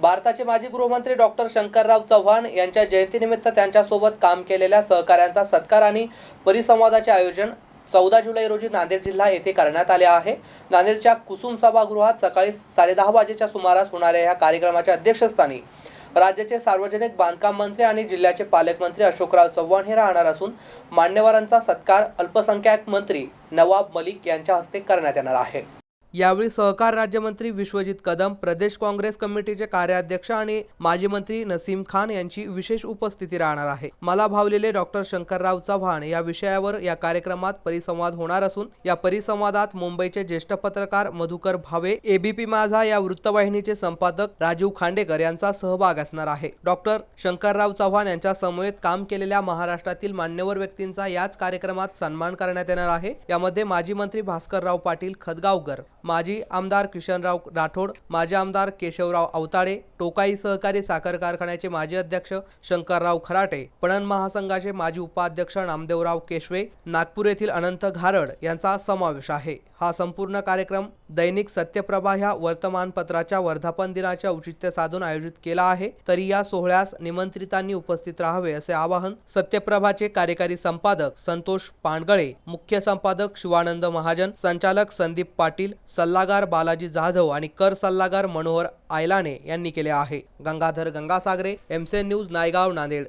भारताचे माजी गृहमंत्री डॉक्टर शंकरराव चव्हाण यांच्या जयंतीनिमित्त त्यांच्यासोबत काम केलेल्या सहकाऱ्यांचा सत्कार आणि परिसंवादाचे आयोजन चौदा जुलै रोजी नांदेड जिल्हा येथे करण्यात आले आहे. नांदेडच्या कुसुम सभागृहात सकाळी साडेदहा वाजेच्या सुमारास होणाऱ्या या कार्यक्रमाच्या अध्यक्षस्थानी राज्याचे सार्वजनिक बांधकाम मंत्री आणि जिल्ह्याचे पालकमंत्री अशोकराव चव्हाण हे राहणार असून मान्यवरांचा सत्कार अल्पसंख्याक मंत्री नवाब मलिक यांच्या हस्ते करण्यात येणार आहे. यावेळी सहकार राज्यमंत्री विश्वजित कदम प्रदेश काँग्रेस कमिटीचे कार्याध्यक्ष आणि माजी मंत्री नसीम खान यांची विशेष उपस्थिती राहणार आहे. मला भावलेले डॉक्टर शंकरराव चव्हाण या विषयावर या कार्यक्रमात परिसंवाद होणार असून या परिसंवादात मुंबईचे ज्येष्ठ पत्रकार मधुकर भावे एबीपी माझा या वृत्तवाहिनीचे संपादक राजीव खांडेकर यांचा सहभाग असणार आहे. डॉक्टर शंकरराव चव्हाण यांच्या समवेत काम केलेल्या महाराष्ट्रातील मान्यवर व्यक्तींचा याच कार्यक्रमात सन्मान करण्यात येणार आहे. यामध्ये माजी मंत्री भास्करराव पाटील खदगावकर माजी आमदार किशनराव राठोड माजी आमदार केशवराव अवताडे टोकाई सहकारी साखर कारखान्याचे माजी अध्यक्ष शंकरराव खराटे पणन महासंघाचे माजी उपाध्यक्ष नामदेवराव केशवे नागपूर येथील अनंत घारड यांचा समावेश आहे. हा संपूर्ण कार्यक्रम दैनिक सत्यप्रभा ह्या वर्तमानपत्राच्या वर्धापन दिनाचे औचित्य साधून आयोजित केला आहे. तरी या सोहळ्यास निमंत्रितांनी उपस्थित राहावे असे आवाहन सत्यप्रभाचे कार्यकारी संपादक संतोष पांडगळे मुख्य संपादक शिवानंद महाजन संचालक संदीप पाटील सल्लागार बालाजी जाधव आणि कर सल्लागार मनोहर आयलाने यांनी केले आहे. गंगाधर गंगासागरे एमसेन न्यूज नायगाव नांदेड.